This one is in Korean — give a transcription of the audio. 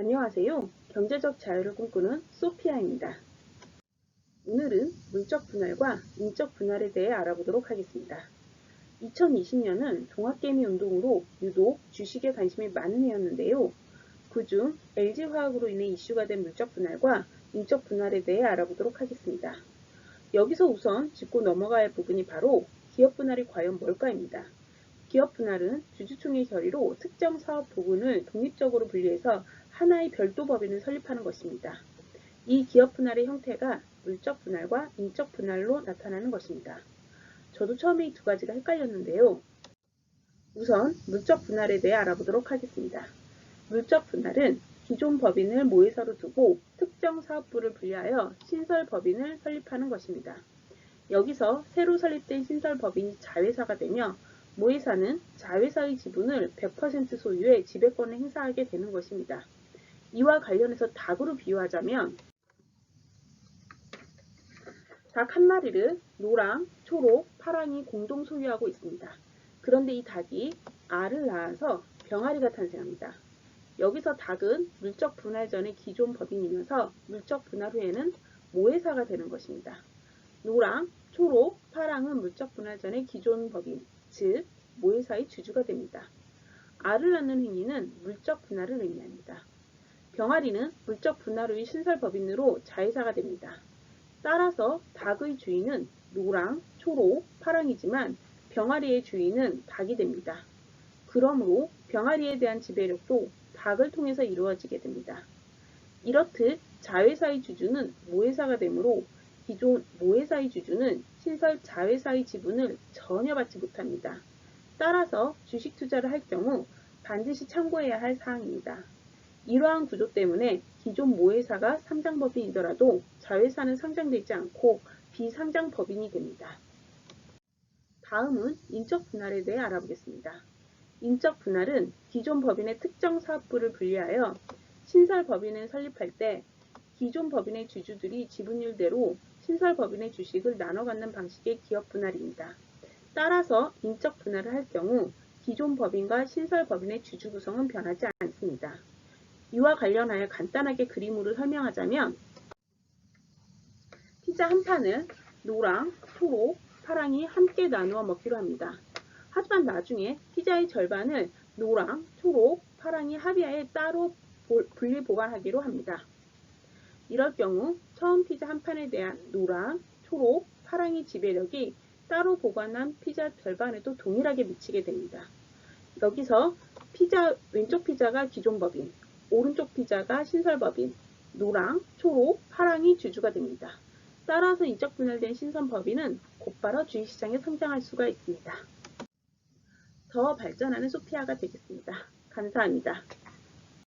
안녕하세요. 경제적 자유를 꿈꾸는 소피아입니다. 오늘은 물적 분할과 인적 분할에 대해 알아보도록 하겠습니다. 2020년은 종합개미 운동으로 유독 주식에 관심이 많은 해였는데요. 그중 LG화학으로 인해 이슈가 된 물적 분할과 인적 분할에 대해 알아보도록 하겠습니다. 여기서 우선 짚고 넘어가야 할 부분이 바로 기업 분할이 과연 뭘까입니다. 기업 분할은 주주총회 결의로 특정 사업 부분을 독립적으로 분리해서 하나의 별도 법인을 설립하는 것입니다. 이 기업 분할의 형태가 물적 분할과 인적 분할로 나타나는 것입니다. 저도 처음에 이 두 가지가 헷갈렸는데요. 우선 물적 분할에 대해 알아보도록 하겠습니다. 물적 분할은 기존 법인을 모회사로 두고 특정 사업부를 분리하여 신설 법인을 설립하는 것입니다. 여기서 새로 설립된 신설 법인이 자회사가 되며 모회사는 자회사의 지분을 100% 소유의 지배권을 행사하게 되는 것입니다. 이와 관련해서 닭으로 비유하자면 닭 한 마리를 노랑, 초록, 파랑이 공동 소유하고 있습니다. 그런데 이 닭이 알을 낳아서 병아리가 탄생합니다. 여기서 닭은 물적 분할 전의 기존 법인이면서 물적 분할 후에는 모회사가 되는 것입니다. 노랑, 초록, 파랑은 물적 분할 전의 기존 법인, 즉 모회사의 주주가 됩니다. 알을 낳는 행위는 물적 분할을 의미합니다. 병아리는 물적 분할 후의 신설 법인으로 자회사가 됩니다. 따라서 닭의 주인은 노랑, 초록, 파랑이지만 병아리의 주인은 닭이 됩니다. 그러므로 병아리에 대한 지배력도 닭을 통해서 이루어지게 됩니다. 이렇듯 자회사의 주주는 모회사가 되므로 기존 모회사의 주주는 신설 자회사의 지분을 전혀 받지 못합니다. 따라서 주식 투자를 할 경우 반드시 참고해야 할 사항입니다. 이러한 구조 때문에 기존 모회사가 상장법인이더라도 자회사는 상장되지 않고 비상장법인이 됩니다. 다음은 인적 분할에 대해 알아보겠습니다. 인적 분할은 기존 법인의 특정 사업부를 분리하여 신설 법인을 설립할 때 기존 법인의 주주들이 지분율대로 신설 법인의 주식을 나눠 갖는 방식의 기업 분할입니다. 따라서 인적 분할을 할 경우 기존 법인과 신설 법인의 주주 구성은 변하지 않습니다. 이와 관련하여 간단하게 그림으로 설명하자면 피자 한 판을 노랑, 초록, 파랑이 함께 나누어 먹기로 합니다. 하지만 나중에 피자의 절반을 노랑, 초록, 파랑이 합의하에 따로 분리 보관하기로 합니다. 이럴 경우 처음 피자 한 판에 대한 노랑, 초록, 파랑의 지배력이 따로 보관한 피자 절반에도 동일하게 미치게 됩니다. 여기서 피자 왼쪽 피자가 기존 법인, 오른쪽 피자가 신설 법인, 노랑, 초록, 파랑이 주주가 됩니다. 따라서 인적 분할된 신선 법인은 곧바로 주식시장에 상장할 수가 있습니다. 더 발전하는 소피아가 되겠습니다. 감사합니다.